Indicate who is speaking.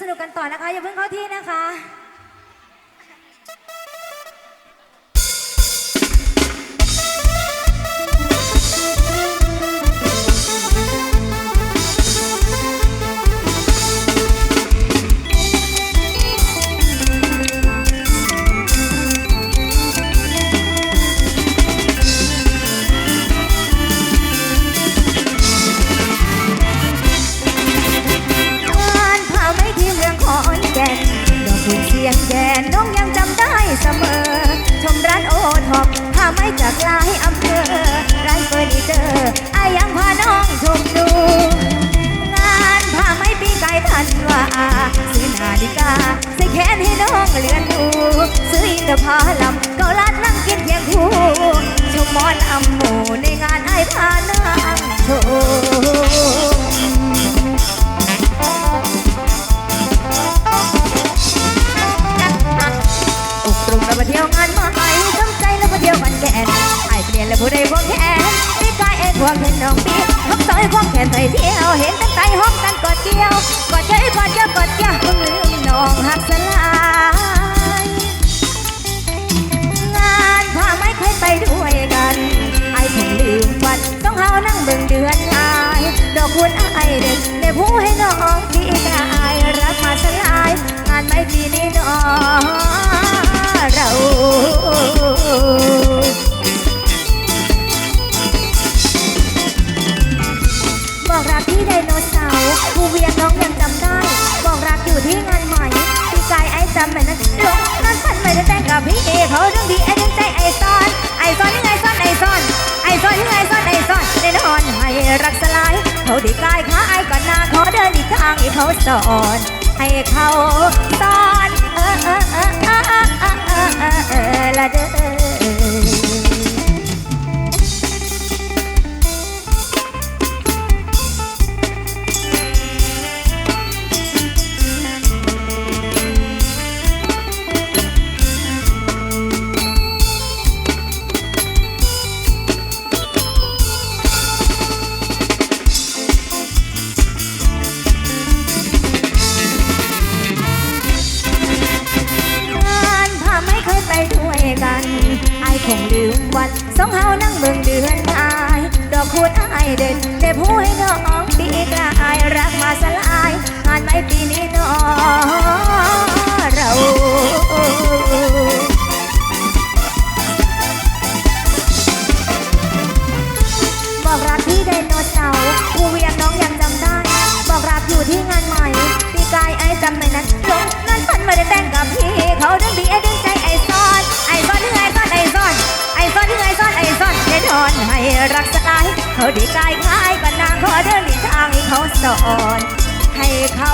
Speaker 1: สนุกกันต่อนะคะ อย่าเพิ่งเข้าที่นะคะ ยงแก่นน้องยังจำได้เสมอ ชมร้านโอท็อปผ้าไหมจากลายอำเภอ ร้านเฟอร์นิเจอร์อายังพาน้องชมดู งานผ้าไหมปีไก่ทันว่าซื้อนาฬิกาใส่แขนให้น้องเลือนดู ซื้ออินทผลัม ผู้ใดควงแขนพี่กายเอ็นควงเห็นน้องปีทักซอยควงแขนไทยเที่ยว เห็นตั้งใจห้องกันกอดเกี่ยวกอดเจ้กอดเจ้ากอดเกี่ยวเพิ่งลืมน้องหักสลายงานพาไม่เคยไปด้วยกัน ไอ้คงลืมวันต้องเฮานั่งเบิ่งเดือนอายดอกคุณไอายเด็กได้ผู้ให้น้องพี่กายรักมาสลาย งานไม่ปีนี้น้อง ที่ไดโนเสาร์กูเวียนน้องยังจำได้ บอกรักอยู่ที่งานใหม่พี่กายไอ้จำเหมือนนั้นลงนั่นฝันไม่ได้แต่งกับพี่เอเขาเรื่องดีไอ้ดึงใจไอ้ซ่อนไอ้ซ่อนยังไงซ่อนไอ้ซ่อนไอ้ซ่อนยังไงซ่อนไอ้ซ่อนแน่นอนให้รักสลายเขาดีกายขาไอ้ก่อนหน้าเขาเดินอีกทางไอ้เขาสอนให้เขาสอนเออเออเออเออเออเออละเด้อ คงลืมวันสองเฮานั่งเบิ่งเดือนอาย ดอกคูณอายเด่นได้ผู้ให้น้องปีกลายรักมาสลาย งานไม่ปีนี้น้อเราบอกรักที่ไดโนเสาร์ผู้เวียนน้องยังจำได้ บอกรักอยู่ที่งานใหม่ปีกายไอ้จำไม่นั้น ให้รักสลายเขาดีกายคล้ายบันนางขอเดินหลีทางให้เขาสอน ให้เขา